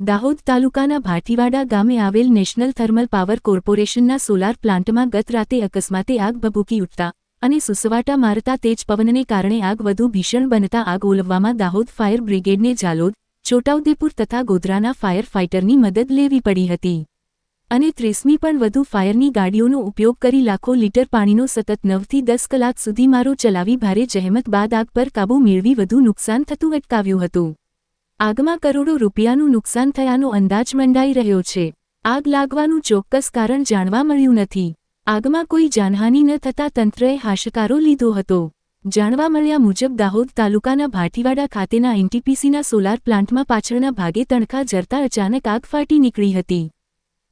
દાહોદ તાલુકાના ભાટીવાડા ગામે આવેલ નેશનલ થર્મલ પાવર કોર્પોરેશનના સોલાર પ્લાન્ટમાં ગત રાતે અકસ્માતે આગ ભભૂકી ઉઠતા અને સુસવાટા મારતા તેજ પવનને કારણે આગ વધુ ભીષણ બનતા આગ ઓલવવામાં દાહોદ ફાયર બ્રિગેડને જાલોદ છોટાઉદેપુર તથા ગોધરાના ફાયર ફાઇટરની મદદ લેવી પડી હતી. અને ત્રીસમી પણ વધુ ફાયરની ગાડીઓનો ઉપયોગ કરી લાખો લીટર પાણીનો સતત નવથી દસ કલાક સુધી મારો ચલાવી ભારે જહેમત બાદ આગ પર કાબૂ મેળવી વધુ નુકસાન થતું અટકાવ્યું હતું. આગમાં કરોડો રૂપિયાનું નુકસાન થયાનો અંદાજ મંડાઈ રહ્યો છે. આગ લાગવાનું ચોક્કસ કારણ જાણવા મળ્યું નથી. આગમાં કોઈ જાનહાનિ ન થતાં તંત્રએ હાશકારો લીધો હતો. જાણવા મળ્યા મુજબ દાહોદ તાલુકાના ભાટીવાડા ખાતેના એનટીપીસીના સોલાર પ્લાન્ટમાં પાછળના ભાગે તણખા જરતા અચાનક આગ ફાટી નીકળી હતી.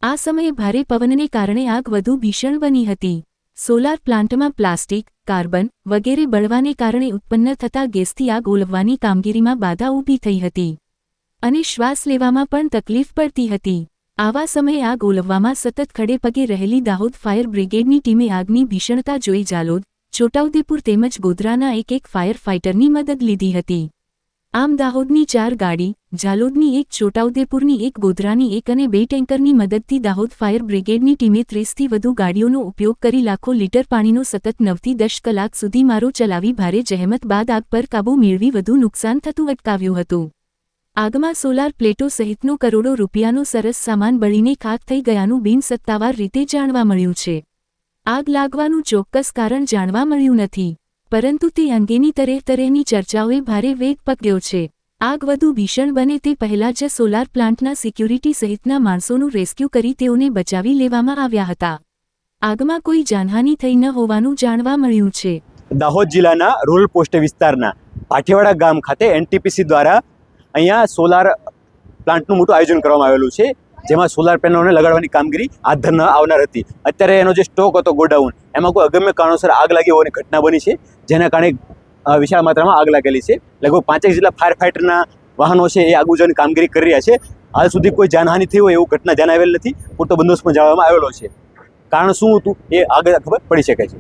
આ સમયે ભારે પવનને કારણે આગ વધુ ભીષણ બની હતી. સોલાર પ્લાન્ટમાં પ્લાસ્ટિક, કાર્બન વગેરે બળવાને કારણે ઉત્પન્ન થતા ગેસથી આગ ઓલવવાની કામગીરીમાં બાધા ઊભી થઈ હતી અને શ્વાસ લેવામાં પણ તકલીફ પડતી હતી. આવા સમયે આગ ઓલવવામાં સતત ખડે પગે રહેલી દાહોદ ફાયર બ્રિગેડની ટીમે આગની ભીષણતા જોઈ જાલોદ છોટાઉદેપુર તેમજ ગોધરાના એક એક ફાયર ફાઇટરની મદદ લીધી હતી. આમ દાહોદની ચાર ગાડી, ઝાલોદની એક, છોટાઉદેપુરની એક, ગોધરાની એક અને બે ટેન્કરની મદદથી દાહોદ ફાયર બ્રિગેડની ટીમે ત્રીસથી વધુ ગાડીઓનો ઉપયોગ કરી લાખો લીટર પાણીનો સતત નવથી દસ કલાક સુધી મારો ચલાવી ભારે જહેમત બાદ આગ પર કાબૂ મેળવી વધુ નુકસાન થતું અટકાવ્યું હતું. આગમાં સોલાર પ્લેટો સહિતનો કરોડો રૂપિયાનો સરસ સામાન બળીને ખાક થઈ ગયાનું બિનસત્તાવાર રીતે જાણવા મળ્યું છે. આગ લાગવાનું ચોક્કસ કારણ જાણવા મળ્યું નથી. પરંતુ તે અંગેની તરેહ તરેહની ચર્ચાઓએ ભારે વેગ પકડ્યો છે. આગ વધુ ભીષણ બને તે પહેલા જ સોલાર પ્લાન્ટના સિક્યુરિટી સહિતના માણસોનું રેસ્ક્યુ કરી તેઓને બચાવી લેવામાં આવ્યા હતા. આગમાં કોઈ જાનહાનિ થઈ ન હોવાનું જાણવા મળ્યું છે. દાહોદ જિલ્લાના રૂરલ પોસ્ટ વિસ્તારના પાઠીવાડા ગામ ખાતે એનટીપીસી દ્વારા અહીંયા સોલાર પ્લાન્ટનું મોટું આયોજન કરવામાં આવેલું છે. જેમાં સોલાર પેનલોને લગાડવાની કામગીરી હાથ ધરવામાં આવનાર હતી. અત્યારે એનો જે સ્ટોક હતો ગોડાઉન, એમાં કોઈ અગમ્ય કારણોસર આગ લાગી હોવાની ઘટના બની છે, જેના કારણે વિશાળ માત્રામાં આગ લાગેલી છે. લગભગ પાંચેક જેટલા ફાયર ફાઇટરના વાહનો છે એ આગ બુઝાવવાની કામગીરી કરી રહ્યા છે. હાલ સુધી કોઈ જાનહાનિ થઈ હોય એવું ઘટના ધ્યાન આવેલ નથી. પૂરતો બંદોબસ્ત પણ જાણવામાં આવેલો છે. કારણ શું હતું એ આગળ ખબર પડી શકે છે.